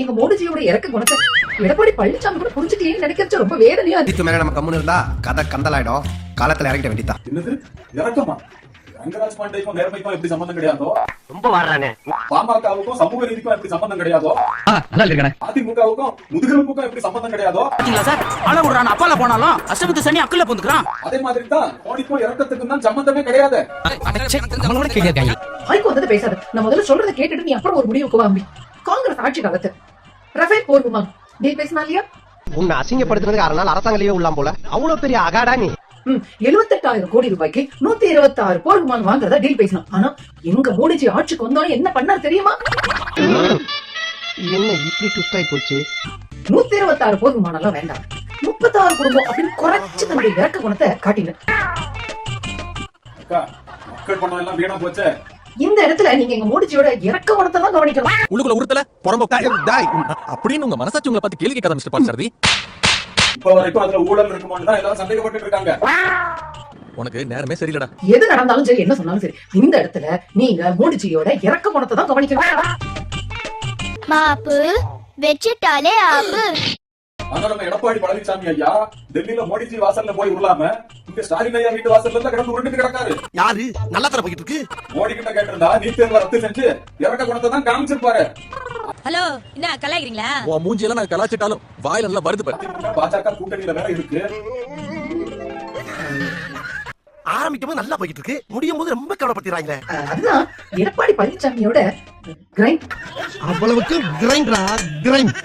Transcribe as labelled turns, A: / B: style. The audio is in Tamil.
A: எங்க மோடிஜியோட இறக்க குணத்தை எடப்பாடி பழனிசாமி கூட ரொம்ப வேதனையா
B: இதுக்கு மேல நம்ம கம்முன்னு இருந்தா கதை கந்தலாயிடும். காலத்துல இறங்கிட வேண்டியதான்
C: என்னது? இறக்கமா? ரங்கராஜ் பாண்டேக்கும் நேர்மைக்கும் எப்படி சம்பந்தம் கிடையாதோ?
D: ரொம்ப வாடுறானே.
C: பாமகவுக்கும் சமூக நீதிக்கும் எப்படி சம்பந்தம் கிடையாதோ? அதிமுகவுக்கும் முதுகெலும்புக்கும் எப்படி சம்பந்தம் கிடையாதோ?
E: சார்? ஆள விடுறான். அப்பால போனாலும் அஷ்டபத்து சனி அக்குல புந்துக்கிறான்
C: அதே மாதிரி தான் மோடிக்கும் இறக்கத்துக்கும் தான் சம்பந்தமே கிடையாது.
A: வாய்க்கு வந்தது பேசாத. நான் முதல்ல சொல்றதை கேட்டுட்டு நீ அப்புறம் ஒரு முடிவுக்கு வாம்பி காங்கிரஸ் ஆட்சி காலத்து. ரஃபேல் போர் விமானம். டீல் பேசினா இல்லையா?
B: உன்னை அசிங்கப்படுத்துறதுக்கு அரை நாள் அரசாங்கலையே உள்ளாம் போல. அவ்வளவு பெரிய அகாடா நீ.
A: எழுபத்தெட்டாயிரம் கோடி ரூபாய்க்கு நூத்தி இருபத்தி ஆறு போர் விமானம் வாங்குறதா டீல் பேசினோம் ஆனா எங்க மோடிஜி ஆட்சிக்கு வந்தோடனே என்ன பண்ணார் தெரியுமா?
B: என்ன இப்படி ட்விஸ்ட் ஆகி போச்சு?
A: நூத்தி இருபத்தி ஆறு போர் விமானம் எல்லாம் வேண்டாம். முப்பத்தாறு குடும்பம் அப்படின்னு குறைச்சு தன்னுடைய இறக்க குணத்தை காட்டின.
C: அக்கா மக்கள் பணம் எல்லாம் வீணா போச்சே?
A: இந்த இடத்துல நீங்க எங்க மோடிஜியோட இறக்க குணத்தை தான் கவனிக்கணும்.
F: உள்ளுக்குள்ள உறுத்தல புறம்ப அப்படின்னு உங்க மனசாட்சி உங்களை பார்த்து கேள்வி கேட்காத மிஸ்டர் பாட்சாரதி
C: இப்ப வரைக்கும் அதுல ஊழல் இருக்குமான்னு தான் எல்லாரும் சந்தேகப்பட்டு இருக்காங்க.
F: உனக்கு நேரமே சரியில்லடா.
A: எது நடந்தாலும் சரி என்ன சொன்னாலும் சரி இந்த இடத்துல நீங்க மோடிஜியோட இறக்க குணத்தை தான் கவனிக்கணும்.
G: மாப்பு வச்சிட்டாலே ஆப்பு.
C: ஆனா நம்ம எடப்பாடி பழனிசாமி ஐயா டெல்லியில மோடிஜி வாசல்ல போய் உருளாம இங்க ஸ்டாலின் ஐயா வீட்டு வாசல்ல இருந்து கிடந்து உருண்டுட்டு கிடக்காரு.
B: யாரு? நல்லா தர போயிட்டு இருக்கு?
C: மோடி கிட்ட கேட்டிருந்தா நீட் தேர்வை ரத்து செஞ்சு இறக்க குணத்தை தான் காமிச்சிருப்பாரு.
H: ஹலோ என்ன கலாய்க்கிறீங்களா?
F: உன் மூஞ்சி எல்லாம் நான் கலாச்சிட்டாலும் வாயில நல்லா வருது பாரு.
C: பாஜக கூட்டணியில வேற இருக்கு?
B: ஆரம்பிக்கும் போது நல்லா போயிட்டு இருக்கு. முடியும் போது ரொம்ப கவலைப்படுத்துறாங்களே
A: அஹ் அதுதான் எடப்பாடி பழனிசாமியோட கிரைண்ட்
B: அவ்வளவுக்கு கிரைண்டரா கிரைண்ட்